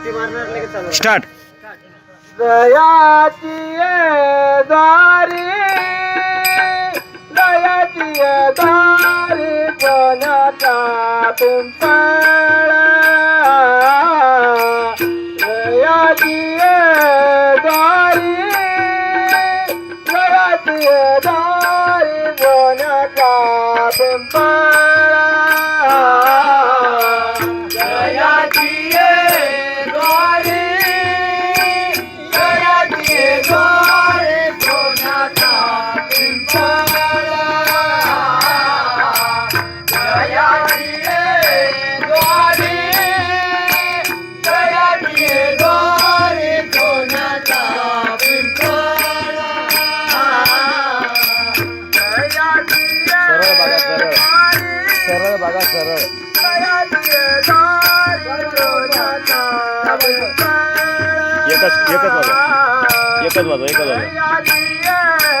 Start दयाची ये दारी दयाची ये दारी कोणाचा पिंपळ? दयाची ये दारी दयाची ये दारी सरळ बघा, सरळ. सरळ बघा सरळ. एकच एकच वाजव. एकच वाजव एकच वाजव. अंगी आहे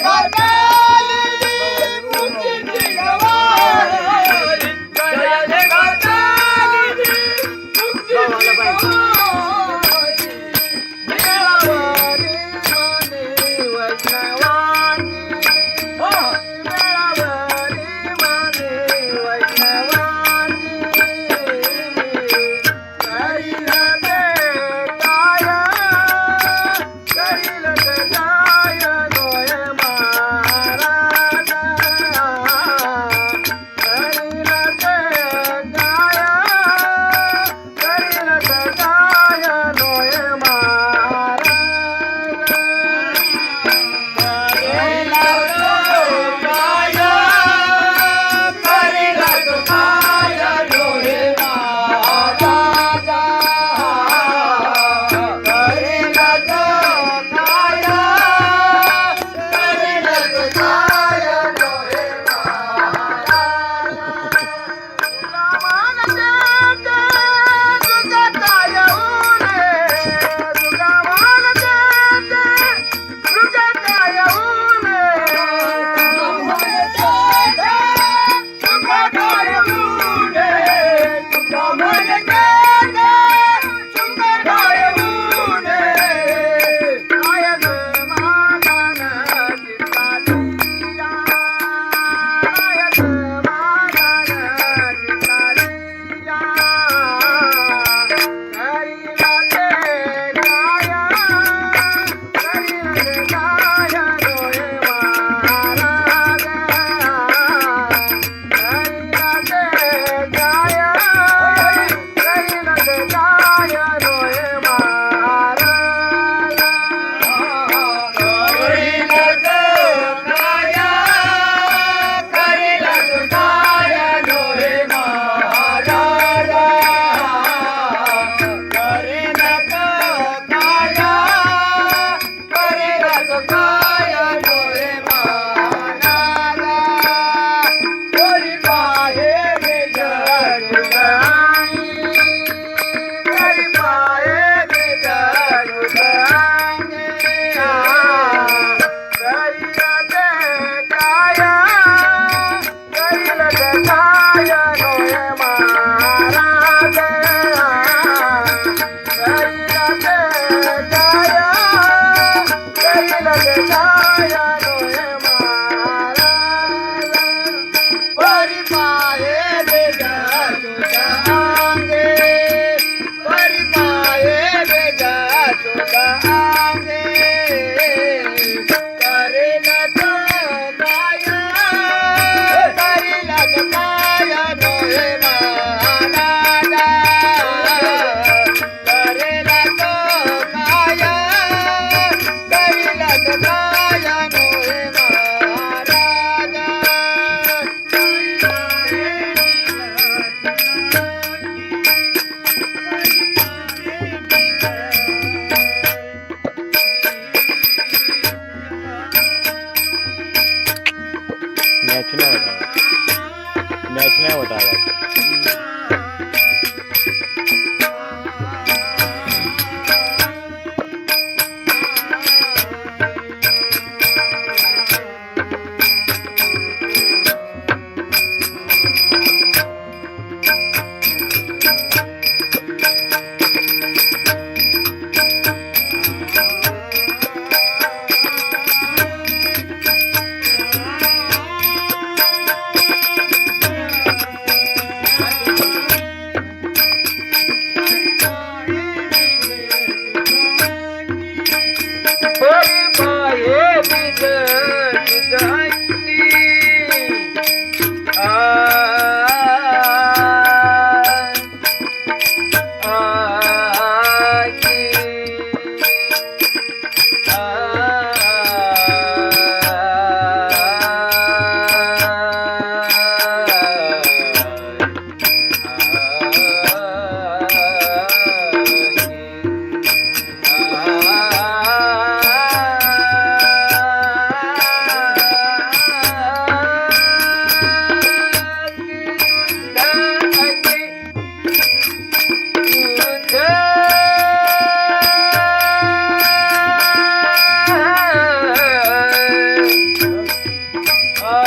good.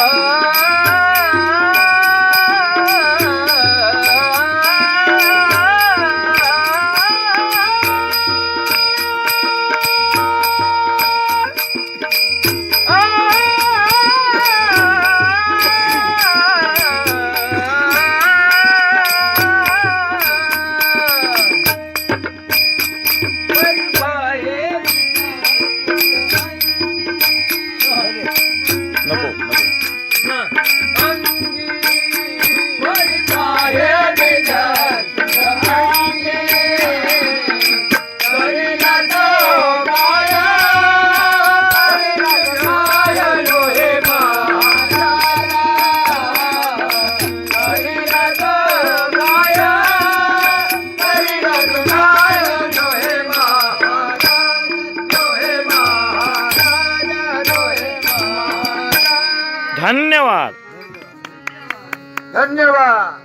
Ah! धन्यवाद. धन्यवाद.